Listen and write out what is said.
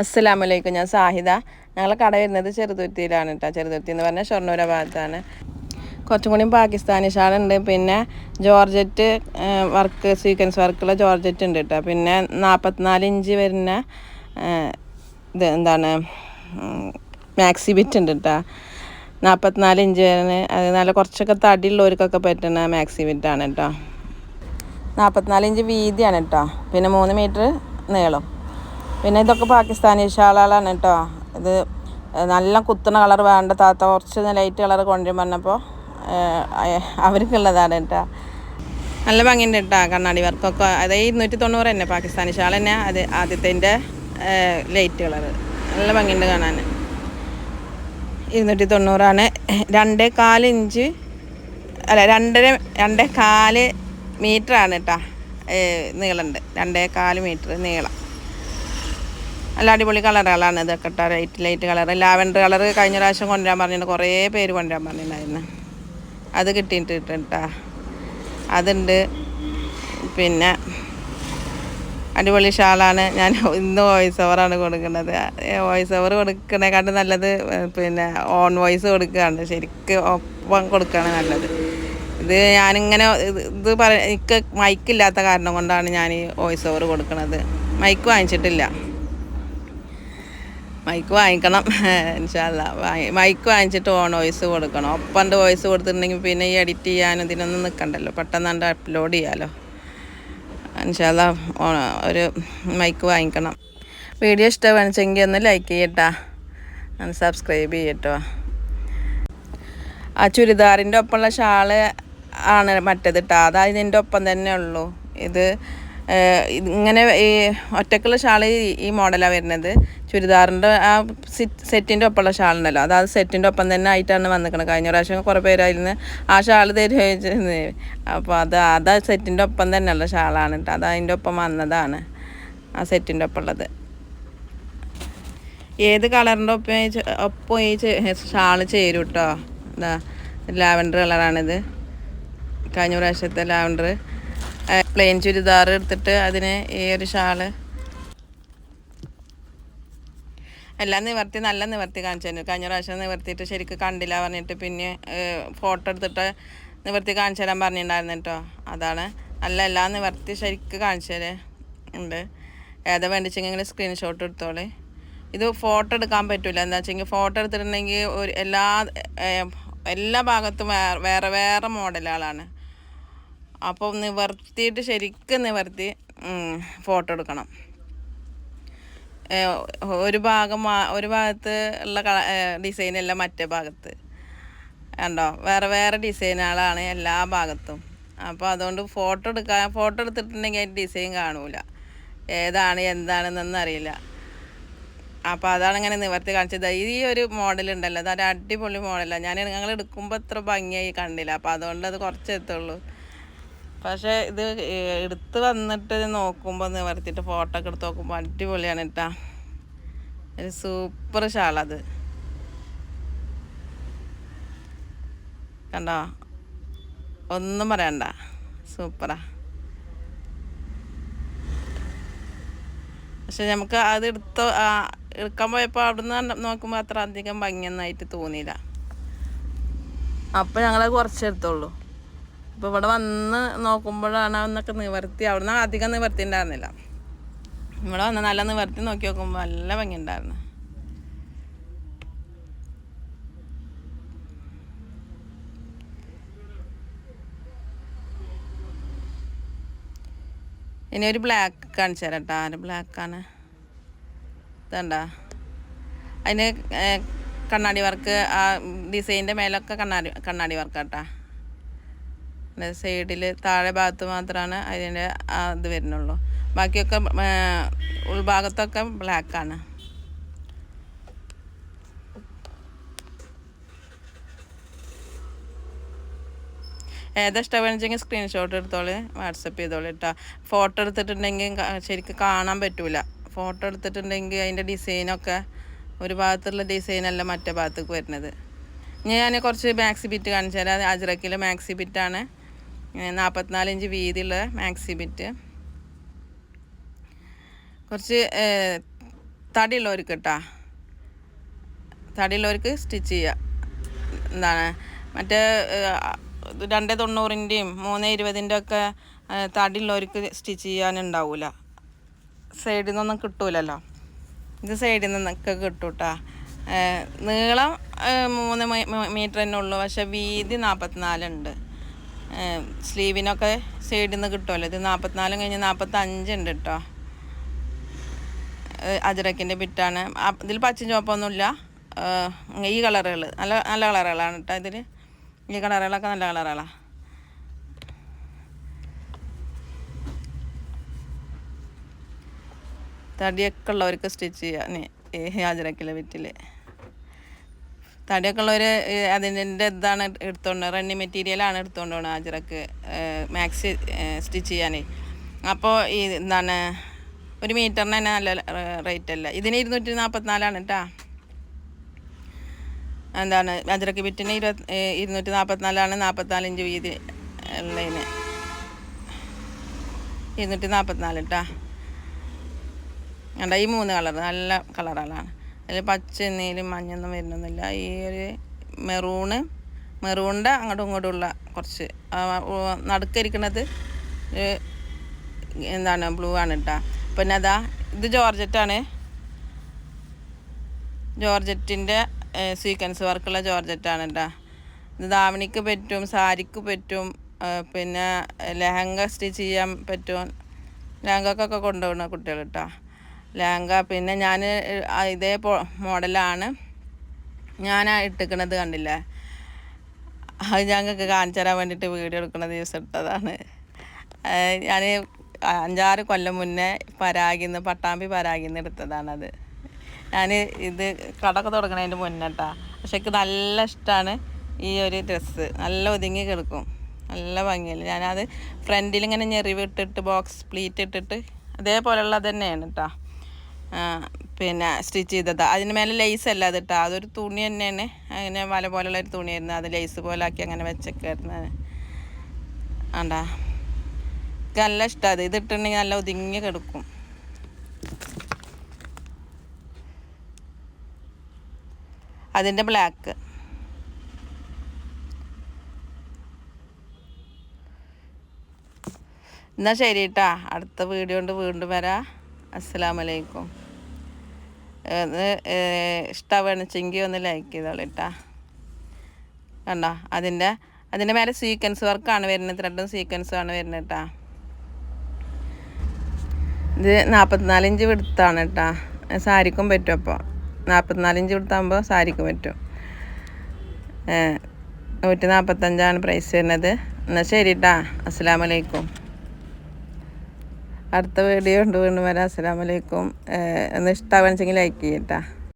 അസ്സലാമലൈക്കും ഞാൻ സാഹിദ. ഞങ്ങളെ കട വരുന്നത് ചെറുതുരുത്തിയിലാണ് കേട്ടോ ചെറുതുരുത്തി എന്ന് പറഞ്ഞാൽ ഷൊർണൂര ഭാഗത്താണ്. കുറച്ചും കൂടി പാകിസ്ഥാനി ഷാളുണ്ട് പിന്നെ ജോർജറ്റ് വർക്ക് സീക്വൻസ് വർക്കുള്ള ജോർജറ്റ് ഉണ്ട് കേട്ടോ പിന്നെ നാൽപ്പത്തിനാല് ഇഞ്ച് വരുന്ന ഇത് എന്താണ് മാക്സി ബിറ്റ് ഉണ്ട് കേട്ടോ നാൽപ്പത്തിനാല് ഇഞ്ച് വരുന്ന അത് നല്ല കുറച്ചൊക്കെ തടിയുള്ളവർക്കൊക്കെ പറ്റുന്ന മാക്സി ബിറ്റാണ് കേട്ടോ നാൽപ്പത്തിനാല് ഇഞ്ച് വീതിയാണ് കേട്ടോ പിന്നെ മൂന്ന് മീറ്റർ നീളം. പിന്നെ ഇതൊക്കെ പാകിസ്ഥാനി ഷാളുകളാണ് കേട്ടോ. ഇത് നല്ല കുത്തുന്ന കളർ വേണ്ട താത്ത കുറച്ച് ലൈറ്റ് കളർ കൊണ്ടുവരും പറഞ്ഞപ്പോൾ അവർക്കുള്ളതാണ് കേട്ടോ. നല്ല ഭംഗിയുണ്ട് കേട്ടോ കണ്ണാടി വർക്കൊക്കെ. അതായത് ഇരുന്നൂറ്റി തൊണ്ണൂറ് തന്നെ പാകിസ്ഥാനി ഷാൾ തന്നെ. അത് ആദ്യത്തെ ലൈറ്റ് കളർ. നല്ല ഭംഗിയുണ്ട് കാണാൻ. ഇരുന്നൂറ്റി തൊണ്ണൂറാണ് രണ്ടേ കാൽ ഇഞ്ച് അല്ല രണ്ടര രണ്ടേ കാൽ മീറ്ററാണ് കേട്ടോ. നീളമുണ്ട് രണ്ടേ കാൽ മീറ്റർ നീളം. നല്ല അടിപൊളി കളറുകളാണ് ഇതൊക്കെ കേട്ടോ. Light light colour lavender colour കഴിഞ്ഞ പ്രാവശ്യം കൊണ്ടുവരാൻ പറഞ്ഞിട്ട് കുറേ പേര് കൊണ്ടുവരാൻ പറഞ്ഞിട്ടുണ്ടായിരുന്നു. അത് കിട്ടിയിട്ട് കേട്ടോ അതുണ്ട്. പിന്നെ അടിപൊളി ഷാളാണ്. ഞാൻ ഇന്ന് വോയിസ് ഓവറാണ് കൊടുക്കുന്നത്. വോയിസ് ഓവർ കൊടുക്കണേക്കാട്ട് നല്ലത് പിന്നെ ഓൺ വോയിസ് കൊടുക്കുകയാണ്. ശരിക്ക് ഒപ്പം കൊടുക്കുകയാണ് നല്ലത്. ഇത് ഞാനിങ്ങനെ ഇത് പറ എനിക്ക് മൈക്കില്ലാത്ത കാരണം കൊണ്ടാണ് ഞാൻ ഈ വോയിസ് ഓവർ കൊടുക്കുന്നത്. മൈക്ക് വാങ്ങിച്ചിട്ടില്ല. മൈക്ക് വാങ്ങിക്കണം. ഇൻഷാല്ല മൈക്ക് വാങ്ങിച്ചിട്ട് ഓൺ വോയിസ് കൊടുക്കണം. ഒപ്പന്റെ വോയിസ് കൊടുത്തിട്ടുണ്ടെങ്കിൽ പിന്നെ ഈ എഡിറ്റ് ചെയ്യാനും ഇതിനൊന്നും നിൽക്കണ്ടല്ലോ. പെട്ടെന്ന് അപ്ലോഡ് ചെയ്യാമല്ലോ ഇൻഷാല്ല ഒരു മൈക്ക് വാങ്ങിക്കണം. വീഡിയോ ഇഷ്ടമാണെച്ചെങ്കിൽ ഒന്ന് ലൈക്ക് ചെയ്യട്ടാ. ഒന്ന് സബ്സ്ക്രൈബ് ചെയ്യട്ടോ. ആ ചുരിദാറിന്റെ ഒപ്പമുള്ള ഷാൾ ആണ് മറ്റേത് കേട്ടോ അതാ ഇതിന്റെ ഒപ്പം തന്നെ ഉള്ളൂ. ഇത് ഇങ്ങനെ ഈ ഒറ്റക്കുള്ള ഷാൾ ഈ- മോഡലാണ് വരുന്നത്. ചുരിദാറിന്റെ ആ സെറ്റിന്റെ ഒപ്പമുള്ള ഷാളുണ്ടല്ലോ. അത് ആ സെറ്റിന്റെ ഒപ്പം തന്നെ ആയിട്ടാണ് വന്നിരിക്കുന്നത് കഴിഞ്ഞ പ്രാവശ്യം കുറേ പേരായിരുന്നു ആ ഷാൾ തരുന്നത് അപ്പോൾ അത് അത് സെറ്റിന്റെ ഒപ്പം തന്നെയുള്ള ഷാളാണ് കേട്ടോ. അത് അതിന്റെ ഒപ്പം വന്നതാണ് ആ സെറ്റിന്റെ ഒപ്പം ഉള്ളത് ഏത് കളറിന്റെ ഒപ്പം ഒപ്പം ഈ ഷാൾ ചേരും കേട്ടോ. എന്താ ലാവൻഡർ കളറാണിത്. കഴിഞ്ഞ പ്രാവശ്യത്തെ ലാവൻഡർ. പ്ലെയിൻ ചുരിദാർ എടുത്തിട്ട് അതിന് ഈ ഒരു ഷാൾ. എല്ലാം നിവർത്തി നല്ല നിവർത്തി കാണിച്ചു കഴിഞ്ഞ പ്രാവശ്യം നിവർത്തിയിട്ട് ശരിക്കും കണ്ടില്ല പറഞ്ഞിട്ട് പിന്നെ ഫോട്ടോ എടുത്തിട്ട് നിവർത്തി കാണിച്ചു തരാൻ പറഞ്ഞിട്ടുണ്ടായിരുന്നു കേട്ടോ. അതാണ്. നല്ല എല്ലാം നിവർത്തി ശരിക്കും കാണിച്ചു ഉണ്ട്. ഏതാ വേണ്ടിച്ചെങ്കിൽ സ്ക്രീൻഷോട്ട് എടുത്തോളേ. ഇത് ഫോട്ടോ എടുക്കാൻ പറ്റില്ല എന്താ വെച്ചെങ്കിൽ ഫോട്ടോ എടുത്തിട്ടുണ്ടെങ്കിൽ ഒരു എല്ലാ എല്ലാ ഭാഗത്തും വേറെ വേറെ വേറെ മോഡലുകളാണ് അപ്പോൾ നിവർത്തിയിട്ട് ശരിക്കും നിവർത്തി ഫോട്ടോ എടുക്കണം. ഒരു ഭാഗം ഒരു ഭാഗത്ത് ഉള്ള കള ഡിസൈൻ അല്ല മറ്റേ ഭാഗത്ത്. കണ്ടോ? വേറെ വേറെ ഡിസൈനുകളാണ് എല്ലാ ഭാഗത്തും. അപ്പോൾ അതുകൊണ്ട് ഫോട്ടോ എടുക്കാൻ ഫോട്ടോ എടുത്തിട്ടുണ്ടെങ്കിൽ അതിന്റെ ഡിസൈൻ കാണൂല. ഏതാണ് എന്താണെന്നൊന്നും അറിയില്ല. അപ്പോൾ അതാണ് ഇങ്ങനെ നിവർത്തി കാണിച്ചത്. ഈ ഒരു മോഡൽ ഉണ്ടല്ലോ അതൊരു അടിപൊളി മോഡലാണ് ഞാൻ ഞങ്ങൾ എടുക്കുമ്പോൾ അത്ര ഭംഗിയായി കണ്ടില്ല. അപ്പോൾ അതുകൊണ്ട് അത് കുറച്ച് എത്തുള്ളൂ പക്ഷേ ഇത് എടുത്ത് വന്നിട്ട് നോക്കുമ്പോൾ നിവർത്തിയിട്ട് ഫോട്ടോ ഒക്കെ എടുത്ത് നോക്കുമ്പോൾ അടിപൊളിയാണ് കേട്ടാ. ഒരു സൂപ്പർ ഷാളത് കണ്ടോ? ഒന്നും പറയണ്ട. സൂപ്പറാ. പക്ഷെ നമുക്ക് അത് എടുത്ത് എടുക്കാൻ പോയപ്പോൾ അവിടുന്ന് നോക്കുമ്പോൾ അത്ര അധികം ഭംഗിയൊന്നായിട്ട് തോന്നിയില്ല. അപ്പോൾ ഞങ്ങളത് കുറച്ചെടുത്തുള്ളൂ ഇപ്പോൾ ഇവിടെ വന്ന് നോക്കുമ്പോഴാണ് അവനൊക്കെ നിവർത്തി അവിടുന്ന് അധികം നിവർത്തി ഉണ്ടായിരുന്നില്ല. ഇവിടെ വന്ന് നല്ല നിവർത്തി നോക്കി നോക്കുമ്പോൾ നല്ല ഭംഗി ഉണ്ടായിരുന്നു. ഇനി ഒരു ബ്ലാക്ക് കാണിച്ചു തരാം കേട്ടോ. ആര് ബ്ലാക്കാണ് ഇതണ്ട? അതിന് കണ്ണാടി വർക്ക് ആ ഡിസൈനിന്റെ മേലൊക്കെ കണ്ണാടി കണ്ണാടി വർക്ക് കേട്ടോ. സൈഡിൽ താഴെ ഭാഗത്ത് മാത്രമാണ് അതിന്റെ ഇത് വരുന്നുള്ളൂ. ബാക്കിയൊക്കെ ഉൾഭാഗത്തൊക്കെ ബ്ലാക്കാണ് ഏതാ ഇഷ്ടമാണെന്നുവെച്ചെങ്കിൽ സ്ക്രീൻഷോട്ട് എടുത്തോളി വാട്സപ്പ് ചെയ്തോളി കേട്ടോ ഫോട്ടോ എടുത്തിട്ടുണ്ടെങ്കിൽ ശരിക്കും കാണാൻ പറ്റൂല. ഫോട്ടോ എടുത്തിട്ടുണ്ടെങ്കിൽ അതിന്റെ ഡിസൈനൊക്കെ ഒരു ഭാഗത്തുള്ള ഡിസൈനല്ല മറ്റേ ഭാഗത്തേക്ക് വരുന്നത്. ഞാൻ കുറച്ച് മാക്സി ബിറ്റ് കാണിച്ചു തരാം അജ്രക്കിലെ മാക്സി ബിറ്റാണ് നാൽപ്പത്തിനാല് ഇഞ്ച് വീതിയുള്ള മാക്സി ബിറ്റ്. കുറച്ച് തടിയുള്ളവർക്ക് കേട്ടാ തടിയുള്ളവർക്ക് സ്റ്റിച്ച് ചെയ്യുക എന്താണ്? മറ്റേ രണ്ട് തൊണ്ണൂറിന്റെയും മൂന്ന് ഇരുപതിന്റെ ഒക്കെ തടിയുള്ളവർക്ക് സ്റ്റിച്ച് ചെയ്യാനുണ്ടാവില്ല സൈഡിൽ നിന്നൊന്നും കിട്ടൂലല്ലോ. ഇത് സൈഡിൽ നിന്നൊക്കെ കിട്ടും കേട്ടോ നീളം മൂന്ന് മീറ്റർ തന്നെ ഉള്ളൂ. പക്ഷെ വീതി നാൽപ്പത്തിനാലുണ്ട് സ്ലീവിനൊക്കെ സൈഡിൽ നിന്ന് കിട്ടുമല്ലോ ഇത് നാൽപ്പത്തിനാലും കഴിഞ്ഞ് നാൽപ്പത്തഞ്ചുണ്ട് കേട്ടോ അജറക്കിന്റെ ബിറ്റാണ് ഇതിൽ പച്ചും ചുവപ്പൊന്നുമില്ല. ഈ കളറുകൾ. നല്ല നല്ല കളറുകളാണ് കേട്ടോ ഇതിൽ ഈ കളറുകളൊക്കെ നല്ല കളറുകളാണ് തടിയൊക്കെ ഉള്ളവർക്ക് സ്റ്റിച്ച് ചെയ്യാൻ ഈ ഹാജരക്കിലെ വിറ്റിൽ തടിയൊക്കെ ഉള്ളവർ അതിന്റെ ഇതാണ് എടുത്തോണ്ട് റണ്ണി മെറ്റീരിയലാണ് എടുത്തോണ്ട് പോകണം ആജറക്ക്. മാക്സി സ്റ്റിച്ച് ചെയ്യാനേ. അപ്പോൾ ഈ എന്താണ് ഒരു മീറ്ററിന് തന്നെ നല്ല റേറ്റ് അല്ല. ഇതിന് ഇരുന്നൂറ്റി നാൽപ്പത്തിനാലാണ് കേട്ടോ. എന്താണ് അജറക്ക് ബിറ്റിന് ഇരുപത് ഏഹ് ഇരുന്നൂറ്റി നാൽപ്പത്തിനാലാണ് നാൽപ്പത്തിനാലിഞ്ച് വീതി ഉള്ളതിന്. ഇരുന്നൂറ്റി നാൽപ്പത്തിനാല് കേട്ടോ. കണ്ട ഈ മൂന്ന് കളർ നല്ല കളറുകളാണ് അതിൽ പച്ച എന്നേലും മഞ്ഞൊന്നും വരുന്നൊന്നുമില്ല. ഈ ഒരു മെറൂണ് മെറൂണിന്റെ അങ്ങോട്ടും ഇങ്ങോട്ടും ഉള്ള കുറച്ച് നടുക്കരിക്കണത് എന്താണ് ബ്ലൂ ആണ് കേട്ടോ പിന്നെ അതാ ഇത് ജോർജറ്റാണ് ജോർജറ്റിന്റെ സീക്വൻസ് വർക്കുള്ള ജോർജറ്റാണ് കേട്ടോ ഇത് ദാവണിക്ക് പറ്റും സാരിക്ക് പറ്റും പിന്നെ ലെഹങ്ക സ്റ്റിച്ച് ചെയ്യാൻ പറ്റും. ലെഹങ്കക്കൊക്കെ കൊണ്ടുപോകുന്ന കുട്ടികൾ കേട്ടോ ലെഹങ്ക. പിന്നെ ഞാൻ ഇതേ മോഡലാണ് ഞാൻ ഇട്ടിക്കണത് കണ്ടില്ലേ? അത് ഞങ്ങൾക്ക് കാണിച്ചു തരാൻ വേണ്ടിയിട്ട് വീഡിയോ എടുക്കുന്ന ദിവസം എടുത്തതാണ് ഞാൻ അഞ്ചാറ് കൊല്ലം മുന്നേ പരാഗിന്ന് പട്ടാമ്പി പരാഗിന്ന് എടുത്തതാണത്. ഞാൻ ഇത് കടക്ക് തുടങ്ങണതിന്റെ മുന്നേട്ടാ. പക്ഷെ എനിക്ക് നല്ല ഇഷ്ടമാണ് ഈ ഒരു ഡ്രസ്സ്. നല്ല ഒതുങ്ങി കിടക്കും. നല്ല ഭംഗിയില്ല. ഞാനത് ഫ്രണ്ടിലിങ്ങനെ ഞെറിവിട്ടിട്ട് ബോക്സ് പ്ലീറ്റ് ഇട്ടിട്ട് അതേപോലെയുള്ളത് തന്നെയാണ് കേട്ടോ പിന്നെ സ്റ്റിച്ച് ചെയ്തത്. അതിന് മേലെ ലേസ് അല്ല അത് കേട്ടോ അതൊരു തുണി തന്നെയാണ്. അങ്ങനെ വല പോലുള്ള ഒരു തുണിയായിരുന്നു. അത് ലേസ് പോലെ ആക്കി അങ്ങനെ വെച്ചേക്കായിരുന്നു ആണ്ടാ. നല്ല ഇഷ്ടമാണ് അത്. ഇതിട്ടുണ്ടെങ്കിൽ നല്ല ഒതുങ്ങി കിടക്കും. അതിന്റെ ബ്ലാക്ക് എന്നാൽ ശരി കേട്ടാ അടുത്ത വീഡിയോ കൊണ്ട് വീണ്ടും വരാം. അസ്സലാമലൈക്കും. ഇത് ഇഷ്ടമാണെച്ചെങ്കിൽ ഒന്ന് ലൈക്ക് ചെയ്തോളൂ കേട്ടാ. കണ്ടോ? അതിന്റെ അതിന്റെ മേലെ സീക്വൻസ് വർക്കാണ് വരുന്നത്. ത്രെഡും സീക്വൻസുമാണ് വരുന്നത് കേട്ടാ. ഇത് നാൽപ്പത്തിനാല് ഇഞ്ച് വിടുത്താണ് കേട്ടാ. സാരിക്കും പറ്റും അപ്പോൾ. നാൽപ്പത്തിനാല് ഇഞ്ച് വിടുത്താകുമ്പോൾ സാരിക്കും പറ്റും. നൂറ്റി നാൽപ്പത്തഞ്ചാണ് പ്രൈസ് വരുന്നത്. എന്നാൽ ശരി കേട്ടാ. അസ്സാം വലൈക്കും അടുത്ത വീഡിയോ ഉണ്ട് വീണ്ടും വരാം അസ്സാം വലൈക്കും ഒന്ന് വെച്ചെങ്കിൽ ലൈക്ക് ചെയ്യട്ടാ.